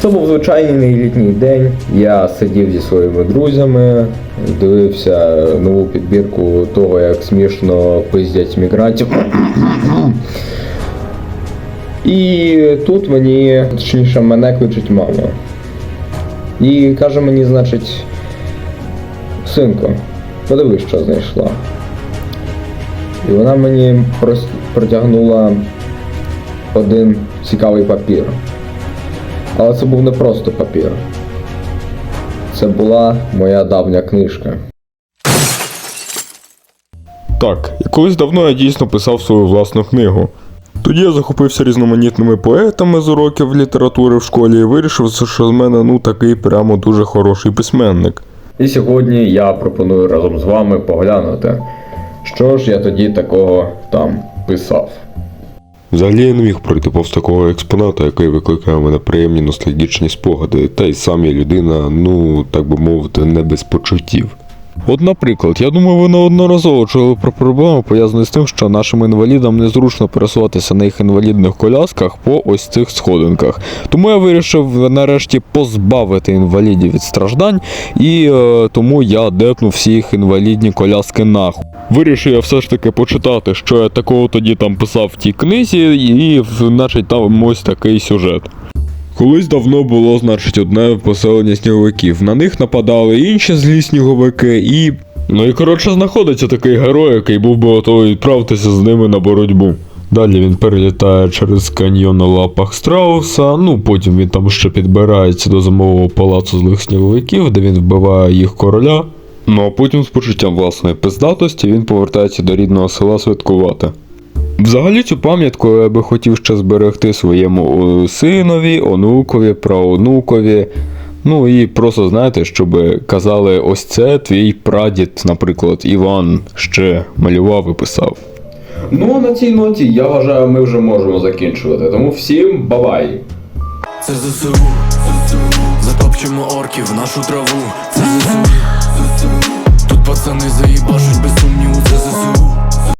Це був звичайний літній день. Я сидів зі своїми друзями, дивився нову підбірку того, як смішно пиздять мігрантів. І тут мені, точніше, мене кличуть мама. І каже мені, значить, синку, подивись, що знайшла. І вона мені протягнула один цікавий папір. Але це був не просто папір. Це була моя давня книжка. Так, і колись давно я дійсно писав свою власну книгу. Тоді я захопився різноманітними поетами з уроків літератури в школі і вирішив, що з мене ну такий прямо дуже хороший письменник. І сьогодні я пропоную разом з вами поглянути, що ж я тоді такого там писав. Взагалі я не міг пройти повз такого експоната, який викликає в мене приємні ностальгічні спогади, та й сам я людина, ну так би мовити, не без почуттів. От, наприклад, я думаю, ви неодноразово чули про проблему, пов'язану з тим, що нашим інвалідам незручно пересуватися на їх інвалідних колясках по ось цих сходинках. Тому я вирішив нарешті позбавити інвалідів від страждань, і е, тому я депнув всі їх інвалідні коляски нахуй. Вирішив я все ж таки почитати, що я такого тоді там писав в тій книзі, і значить там ось такий сюжет. Колись давно було, значить, одне поселення сніговиків. На них нападали інші злі сніговики і. Ну і коротше знаходиться такий герой, який був би готовий відправитися з ними на боротьбу. Далі він перелітає через каньйон на лапах страуса, ну потім він там ще підбирається до зимового палацу злих сніговиків, де він вбиває їх короля. Ну а потім з почуттям власної пиздатості він повертається до рідного села святкувати. Взагалі цю пам'ятку я би хотів ще зберегти своєму е, синові, онукові, праонукові. Ну і просто знаєте, щоб казали, ось це твій прадід, наприклад, Іван ще малював і писав. Ну а на цій ноті я вважаю, ми вже можемо закінчувати. Тому всім бабай! Це ЗСУ, затопчемо орків в нашу траву. Це ЗСУ.